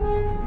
thank you.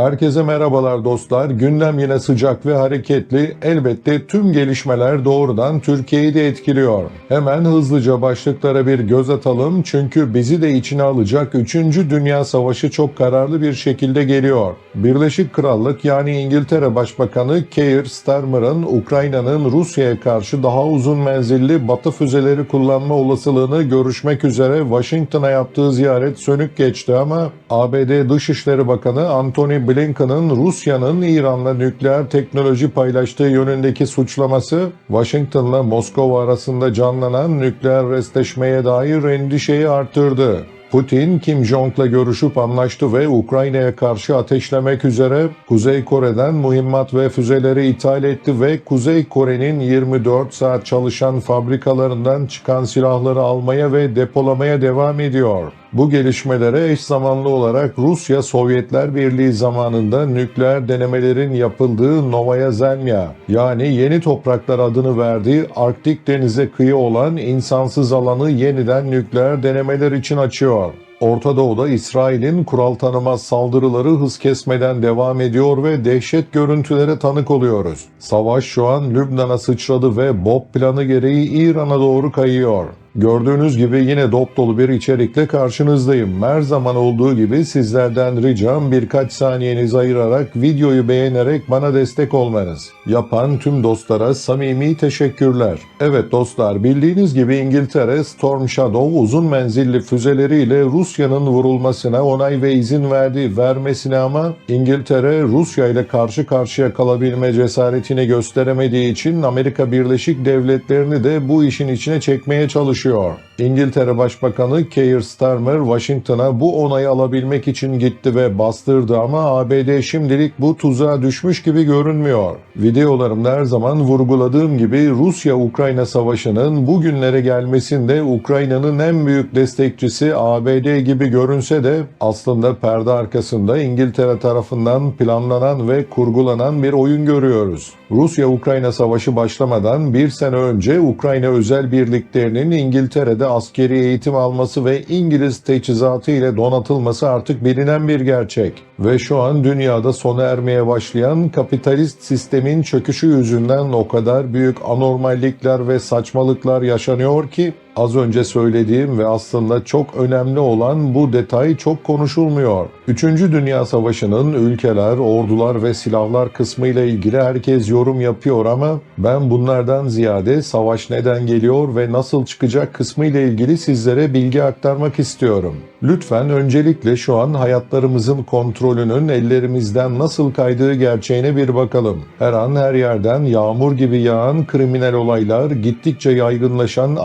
Herkese merhabalar dostlar. Gündem yine sıcak ve hareketli. Elbette tüm gelişmeler doğrudan Türkiye'yi de etkiliyor. Hemen hızlıca başlıklara bir göz atalım çünkü bizi de içine alacak 3. Dünya Savaşı çok kararlı bir şekilde geliyor. Birleşik Krallık yani İngiltere Başbakanı Keir Starmer'ın Ukrayna'nın Rusya'ya karşı daha uzun menzilli batı füzeleri kullanma olasılığını görüşmek üzere Washington'a yaptığı ziyaret sönük geçti ama ABD Dışişleri Bakanı Antony Blinken'ın Rusya'nın İran'la nükleer teknoloji paylaştığı yönündeki suçlaması Washington'la Moskova arasında canlanan nükleer restleşmeye dair endişeyi arttırdı. Putin, Kim Jong'la görüşüp anlaştı ve Ukrayna'ya karşı ateşlemek üzere Kuzey Kore'den mühimmat ve füzeleri ithal etti ve Kuzey Kore'nin 24 saat çalışan fabrikalarından çıkan silahları almaya ve depolamaya devam ediyor. Bu gelişmelere eş zamanlı olarak Rusya Sovyetler Birliği zamanında nükleer denemelerin yapıldığı Novaya Zemlya yani yeni topraklar adını verdiği Arktik denize kıyı olan insansız alanı yeniden nükleer denemeler için açıyor. Orta Doğu'da İsrail'in kural tanımaz saldırıları hız kesmeden devam ediyor ve dehşet görüntülere tanık oluyoruz. Savaş şu an Lübnan'a sıçradı ve Bob planı gereği İran'a doğru kayıyor. Gördüğünüz gibi yine dop dolu bir içerikle karşınızdayım. Her zaman olduğu gibi sizlerden ricam birkaç saniyenizi ayırarak videoyu beğenerek bana destek olmanız. Yapan tüm dostlara samimi teşekkürler. Evet dostlar bildiğiniz gibi İngiltere Storm Shadow uzun menzilli füzeleriyle Rusya'nın vurulmasına onay ve izin verdi. Vermesine ama İngiltere Rusya ile karşı karşıya kalabilme cesaretini gösteremediği için Amerika Birleşik Devletleri'ni de bu işin içine çekmeye çalışıyor. yaşıyor. İngiltere Başbakanı Keir Starmer Washington'a bu onayı alabilmek için gitti ve bastırdı ama ABD şimdilik bu tuzağa düşmüş gibi görünmüyor. Videolarımda her zaman vurguladığım gibi Rusya-Ukrayna savaşının bugünlere gelmesinde Ukrayna'nın en büyük destekçisi ABD gibi görünse de aslında perde arkasında İngiltere tarafından planlanan ve kurgulanan bir oyun görüyoruz. Rusya-Ukrayna savaşı başlamadan bir sene önce Ukrayna özel birliklerinin İngiltere'de askeri eğitim alması ve İngiliz teçhizatı ile donatılması artık bilinen bir gerçek. Ve şu an dünyada sona ermeye başlayan kapitalist sistemin çöküşü yüzünden o kadar büyük anormallikler ve saçmalıklar yaşanıyor ki az önce söylediğim ve aslında çok önemli olan bu detay çok konuşulmuyor. Üçüncü Dünya Savaşı'nın ülkeler, ordular ve silahlar kısmı ile ilgili herkes yorum yapıyor ama ben bunlardan ziyade savaş neden geliyor ve nasıl çıkacak kısmı ile ilgili sizlere bilgi aktarmak istiyorum. Lütfen öncelikle şu an hayatlarımızın kontrolünün ellerimizden nasıl kaydığı gerçeğine bir bakalım. Her an her yerden yağmur gibi yağan kriminal olaylar, gittikçe yaygınlaşan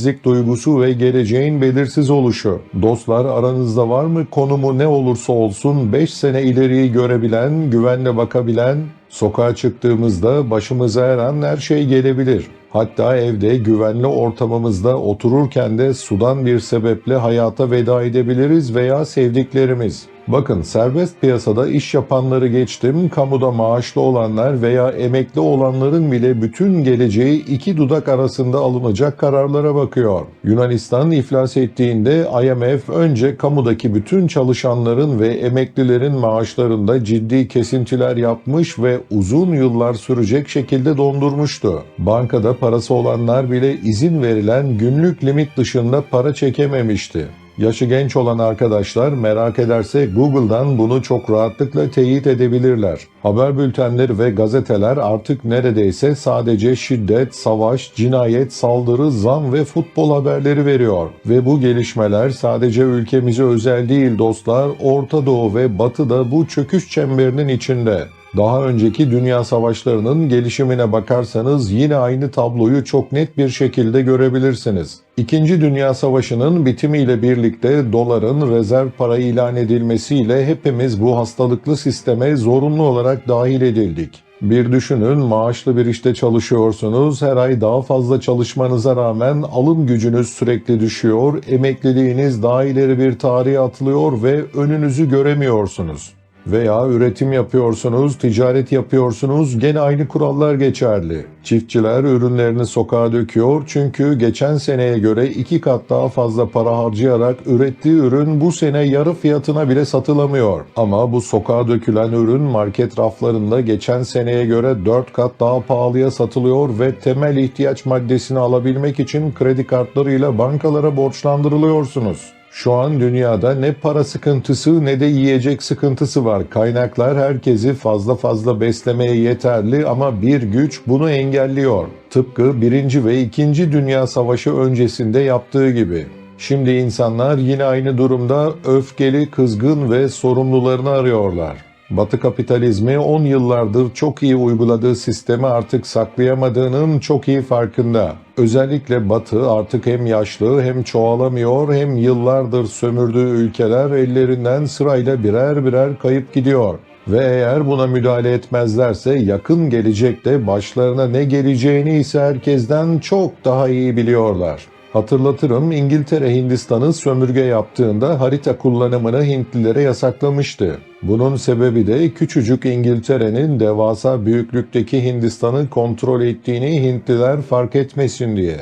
adaletsizlik duygusu ve geleceğin belirsiz oluşu. Dostlar aranızda var mı konumu ne olursa olsun 5 sene ileriyi görebilen, güvenle bakabilen, sokağa çıktığımızda başımıza her an her şey gelebilir. Hatta evde güvenli ortamımızda otururken de sudan bir sebeple hayata veda edebiliriz veya sevdiklerimiz. Bakın serbest piyasada iş yapanları geçtim, kamuda maaşlı olanlar veya emekli olanların bile bütün geleceği iki dudak arasında alınacak kararlara bakıyor. Yunanistan iflas ettiğinde IMF önce kamudaki bütün çalışanların ve emeklilerin maaşlarında ciddi kesintiler yapmış ve uzun yıllar sürecek şekilde dondurmuştu. Bankada parası olanlar bile izin verilen günlük limit dışında para çekememişti. Yaşı genç olan arkadaşlar merak ederse Google'dan bunu çok rahatlıkla teyit edebilirler. Haber bültenleri ve gazeteler artık neredeyse sadece şiddet, savaş, cinayet, saldırı, zam ve futbol haberleri veriyor. Ve bu gelişmeler sadece ülkemize özel değil dostlar, Orta Doğu ve Batı da bu çöküş çemberinin içinde. Daha önceki dünya savaşlarının gelişimine bakarsanız yine aynı tabloyu çok net bir şekilde görebilirsiniz. İkinci Dünya Savaşı'nın bitimiyle birlikte doların rezerv para ilan edilmesiyle hepimiz bu hastalıklı sisteme zorunlu olarak dahil edildik. Bir düşünün maaşlı bir işte çalışıyorsunuz. Her ay daha fazla çalışmanıza rağmen alım gücünüz sürekli düşüyor. Emekliliğiniz daha ileri bir tarihe atılıyor ve önünüzü göremiyorsunuz. Veya üretim yapıyorsunuz, ticaret yapıyorsunuz, gene aynı kurallar geçerli. Çiftçiler ürünlerini sokağa döküyor çünkü geçen seneye göre iki kat daha fazla para harcayarak ürettiği ürün bu sene yarı fiyatına bile satılamıyor. Ama bu sokağa dökülen ürün market raflarında geçen seneye göre 4 kat daha pahalıya satılıyor ve temel ihtiyaç maddesini alabilmek için kredi kartlarıyla bankalara borçlandırılıyorsunuz. Şu an dünyada ne para sıkıntısı ne de yiyecek sıkıntısı var. Kaynaklar herkesi fazla fazla beslemeye yeterli ama bir güç bunu engelliyor. Tıpkı 1. ve 2. Dünya Savaşı öncesinde yaptığı gibi. Şimdi insanlar yine aynı durumda öfkeli, kızgın ve sorumlularını arıyorlar. Batı kapitalizmi 10 yıllardır çok iyi uyguladığı sistemi artık saklayamadığının çok iyi farkında. Özellikle Batı artık hem yaşlı hem çoğalamıyor hem yıllardır sömürdüğü ülkeler ellerinden sırayla birer birer kayıp gidiyor. Ve eğer buna müdahale etmezlerse yakın gelecekte başlarına ne geleceğini ise herkesten çok daha iyi biliyorlar. Hatırlatırım İngiltere Hindistan'ı sömürge yaptığında harita kullanımını Hintlilere yasaklamıştı. Bunun sebebi de küçücük İngiltere'nin devasa büyüklükteki Hindistan'ı kontrol ettiğini Hintliler fark etmesin diye.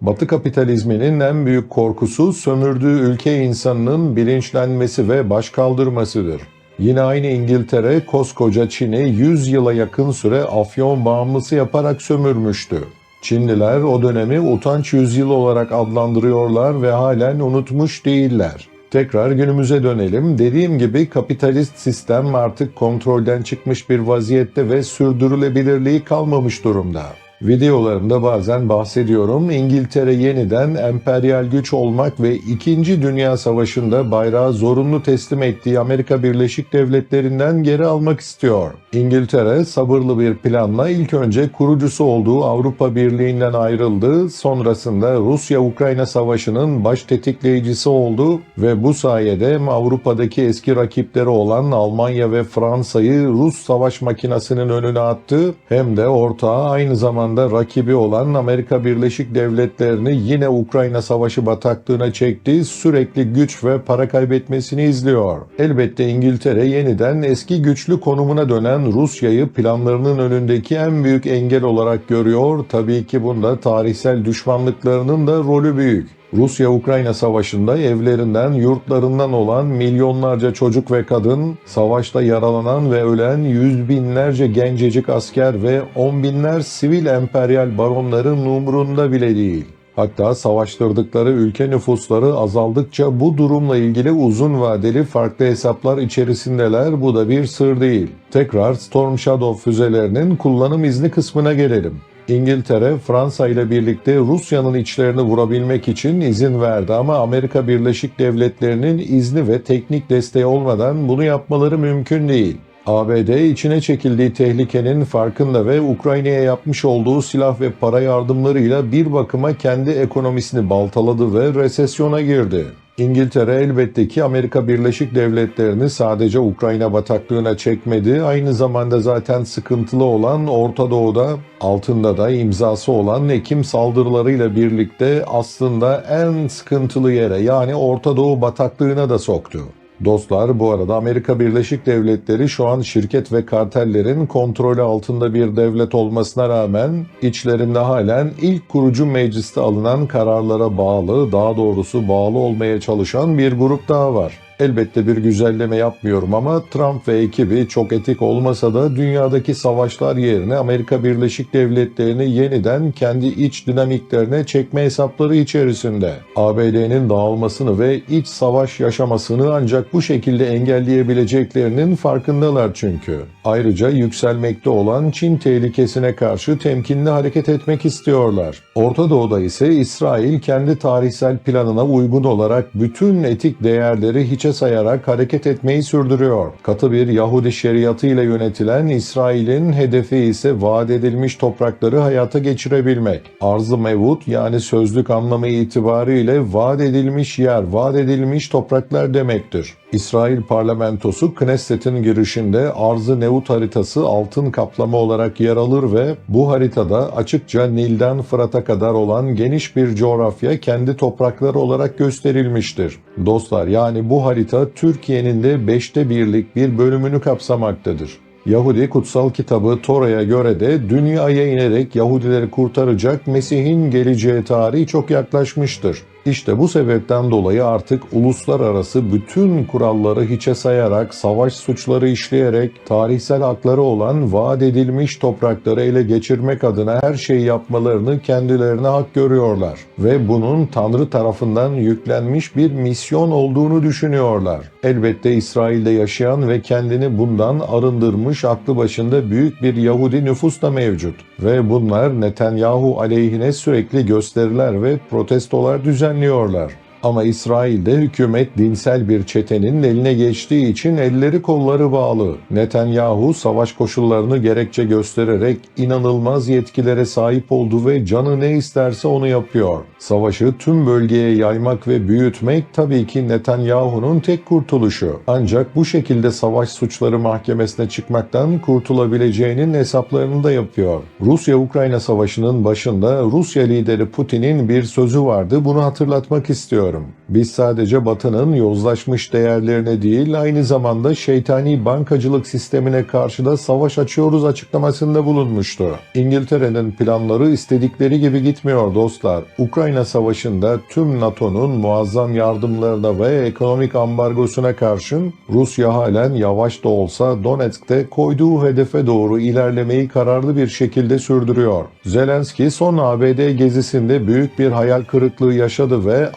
Batı kapitalizminin en büyük korkusu sömürdüğü ülke insanının bilinçlenmesi ve baş kaldırmasıdır. Yine aynı İngiltere koskoca Çin'i 100 yıla yakın süre afyon bağımlısı yaparak sömürmüştü. Çinliler o dönemi utanç yüzyılı olarak adlandırıyorlar ve halen unutmuş değiller. Tekrar günümüze dönelim. Dediğim gibi kapitalist sistem artık kontrolden çıkmış bir vaziyette ve sürdürülebilirliği kalmamış durumda. Videolarımda bazen bahsediyorum. İngiltere yeniden emperyal güç olmak ve 2. Dünya Savaşı'nda bayrağı zorunlu teslim ettiği Amerika Birleşik Devletleri'nden geri almak istiyor. İngiltere sabırlı bir planla ilk önce kurucusu olduğu Avrupa Birliği'nden ayrıldı. Sonrasında Rusya-Ukrayna Savaşı'nın baş tetikleyicisi oldu ve bu sayede Avrupa'daki eski rakipleri olan Almanya ve Fransa'yı Rus savaş makinasının önüne attı hem de ortağı aynı zamanda zamanda rakibi olan Amerika Birleşik Devletleri'ni yine Ukrayna Savaşı bataklığına çekti, sürekli güç ve para kaybetmesini izliyor. Elbette İngiltere yeniden eski güçlü konumuna dönen Rusya'yı planlarının önündeki en büyük engel olarak görüyor. Tabii ki bunda tarihsel düşmanlıklarının da rolü büyük. Rusya-Ukrayna savaşında evlerinden, yurtlarından olan milyonlarca çocuk ve kadın, savaşta yaralanan ve ölen yüz binlerce gencecik asker ve on binler sivil emperyal baronların umurunda bile değil. Hatta savaştırdıkları ülke nüfusları azaldıkça bu durumla ilgili uzun vadeli farklı hesaplar içerisindeler. Bu da bir sır değil. Tekrar Storm Shadow füzelerinin kullanım izni kısmına gelelim. İngiltere, Fransa ile birlikte Rusya'nın içlerini vurabilmek için izin verdi ama Amerika Birleşik Devletleri'nin izni ve teknik desteği olmadan bunu yapmaları mümkün değil. ABD içine çekildiği tehlikenin farkında ve Ukrayna'ya yapmış olduğu silah ve para yardımlarıyla bir bakıma kendi ekonomisini baltaladı ve resesyona girdi. İngiltere elbette ki Amerika Birleşik Devletleri'ni sadece Ukrayna bataklığına çekmedi, aynı zamanda zaten sıkıntılı olan Orta Doğu'da altında da imzası olan Ekim saldırılarıyla birlikte aslında en sıkıntılı yere yani Orta Doğu bataklığına da soktu. Dostlar bu arada Amerika Birleşik Devletleri şu an şirket ve kartellerin kontrolü altında bir devlet olmasına rağmen içlerinde halen ilk kurucu mecliste alınan kararlara bağlı, daha doğrusu bağlı olmaya çalışan bir grup daha var. Elbette bir güzelleme yapmıyorum ama Trump ve ekibi çok etik olmasa da dünyadaki savaşlar yerine Amerika Birleşik Devletleri'ni yeniden kendi iç dinamiklerine çekme hesapları içerisinde. ABD'nin dağılmasını ve iç savaş yaşamasını ancak bu şekilde engelleyebileceklerinin farkındalar çünkü. Ayrıca yükselmekte olan Çin tehlikesine karşı temkinli hareket etmek istiyorlar. Orta Doğu'da ise İsrail kendi tarihsel planına uygun olarak bütün etik değerleri hiçe sayarak hareket etmeyi sürdürüyor. Katı bir Yahudi şeriatı ile yönetilen İsrail'in hedefi ise vaat edilmiş toprakları hayata geçirebilmek. Arz-ı mevut yani sözlük anlamı itibariyle vaat edilmiş yer, vaat edilmiş topraklar demektir. İsrail parlamentosu Knesset'in girişinde arz-ı nevut haritası altın kaplama olarak yer alır ve bu haritada açıkça Nil'den Fırat'a kadar olan geniş bir coğrafya kendi toprakları olarak gösterilmiştir. Dostlar yani bu harita Türkiye'nin de beşte birlik bir bölümünü kapsamaktadır. Yahudi kutsal kitabı Tora'ya göre de dünyaya inerek Yahudileri kurtaracak Mesih'in geleceği tarihi çok yaklaşmıştır. İşte bu sebepten dolayı artık uluslararası bütün kuralları hiçe sayarak, savaş suçları işleyerek, tarihsel hakları olan vaat edilmiş toprakları ele geçirmek adına her şeyi yapmalarını kendilerine hak görüyorlar. Ve bunun Tanrı tarafından yüklenmiş bir misyon olduğunu düşünüyorlar. Elbette İsrail'de yaşayan ve kendini bundan arındırmış aklı başında büyük bir Yahudi nüfus da mevcut. Ve bunlar Netanyahu aleyhine sürekli gösteriler ve protestolar düzenliyorlar düzenliyorlar. Ama İsrail'de hükümet dinsel bir çetenin eline geçtiği için elleri kolları bağlı. Netanyahu savaş koşullarını gerekçe göstererek inanılmaz yetkilere sahip oldu ve canı ne isterse onu yapıyor. Savaşı tüm bölgeye yaymak ve büyütmek tabii ki Netanyahu'nun tek kurtuluşu. Ancak bu şekilde savaş suçları mahkemesine çıkmaktan kurtulabileceğinin hesaplarını da yapıyor. Rusya-Ukrayna savaşının başında Rusya lideri Putin'in bir sözü vardı. Bunu hatırlatmak istiyorum. Biz sadece Batı'nın yozlaşmış değerlerine değil aynı zamanda şeytani bankacılık sistemine karşı da savaş açıyoruz açıklamasında bulunmuştu. İngiltere'nin planları istedikleri gibi gitmiyor dostlar. Ukrayna savaşında tüm NATO'nun muazzam yardımlarına ve ekonomik ambargosuna karşın Rusya halen yavaş da olsa Donetsk'te koyduğu hedefe doğru ilerlemeyi kararlı bir şekilde sürdürüyor. Zelenski son ABD gezisinde büyük bir hayal kırıklığı yaşadı ve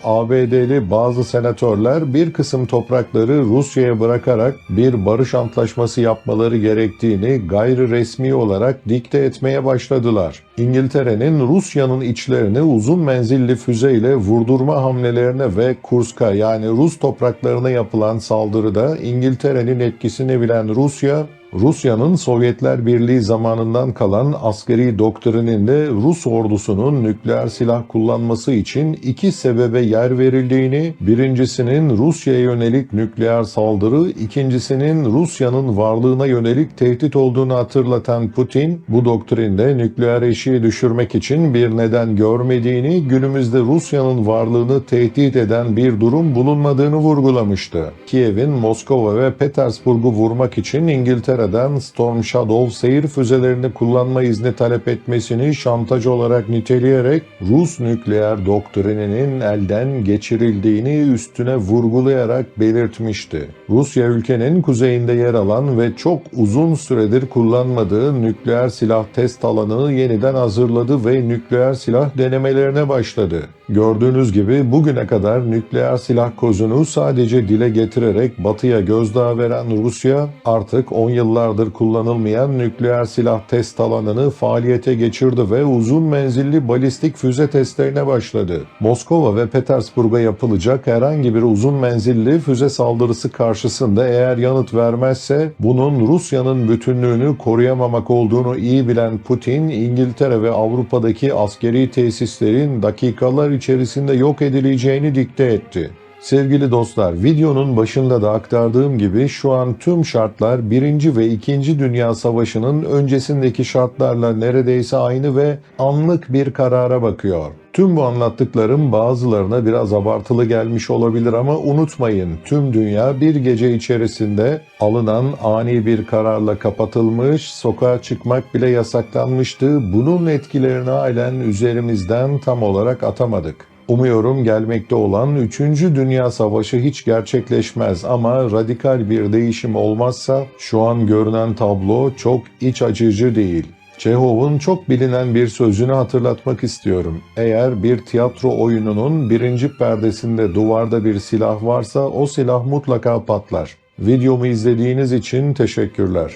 ABD'li bazı senatörler bir kısım toprakları Rusya'ya bırakarak bir barış antlaşması yapmaları gerektiğini gayri resmi olarak dikte etmeye başladılar. İngiltere'nin Rusya'nın içlerine uzun menzilli füzeyle vurdurma hamlelerine ve Kursk'a yani Rus topraklarına yapılan saldırıda İngiltere'nin etkisini bilen Rusya Rusya'nın Sovyetler Birliği zamanından kalan askeri doktrininde Rus ordusunun nükleer silah kullanması için iki sebebe yer verildiğini, birincisinin Rusya'ya yönelik nükleer saldırı, ikincisinin Rusya'nın varlığına yönelik tehdit olduğunu hatırlatan Putin, bu doktrinde nükleer eşiği düşürmek için bir neden görmediğini, günümüzde Rusya'nın varlığını tehdit eden bir durum bulunmadığını vurgulamıştı. Kiev'in Moskova ve Petersburg'u vurmak için İngiltere İngiltere'den Storm Shadow seyir füzelerini kullanma izni talep etmesini şantaj olarak niteleyerek Rus nükleer doktrininin elden geçirildiğini üstüne vurgulayarak belirtmişti. Rusya ülkenin kuzeyinde yer alan ve çok uzun süredir kullanmadığı nükleer silah test alanını yeniden hazırladı ve nükleer silah denemelerine başladı. Gördüğünüz gibi bugüne kadar nükleer silah kozunu sadece dile getirerek batıya gözdağı veren Rusya artık 10 yıllardır kullanılmayan nükleer silah test alanını faaliyete geçirdi ve uzun menzilli balistik füze testlerine başladı. Moskova ve Petersburg'a yapılacak herhangi bir uzun menzilli füze saldırısı karşısında eğer yanıt vermezse bunun Rusya'nın bütünlüğünü koruyamamak olduğunu iyi bilen Putin, İngiltere ve Avrupa'daki askeri tesislerin dakikalar içerisinde yok edileceğini dikte etti. Sevgili dostlar, videonun başında da aktardığım gibi şu an tüm şartlar 1. ve 2. Dünya Savaşı'nın öncesindeki şartlarla neredeyse aynı ve anlık bir karara bakıyor. Tüm bu anlattıklarım bazılarına biraz abartılı gelmiş olabilir ama unutmayın tüm dünya bir gece içerisinde alınan ani bir kararla kapatılmış, sokağa çıkmak bile yasaklanmıştı. Bunun etkilerini halen üzerimizden tam olarak atamadık. Umuyorum gelmekte olan 3. Dünya Savaşı hiç gerçekleşmez ama radikal bir değişim olmazsa şu an görünen tablo çok iç acıcı değil. Çehov'un çok bilinen bir sözünü hatırlatmak istiyorum. Eğer bir tiyatro oyununun birinci perdesinde duvarda bir silah varsa o silah mutlaka patlar. Videomu izlediğiniz için teşekkürler.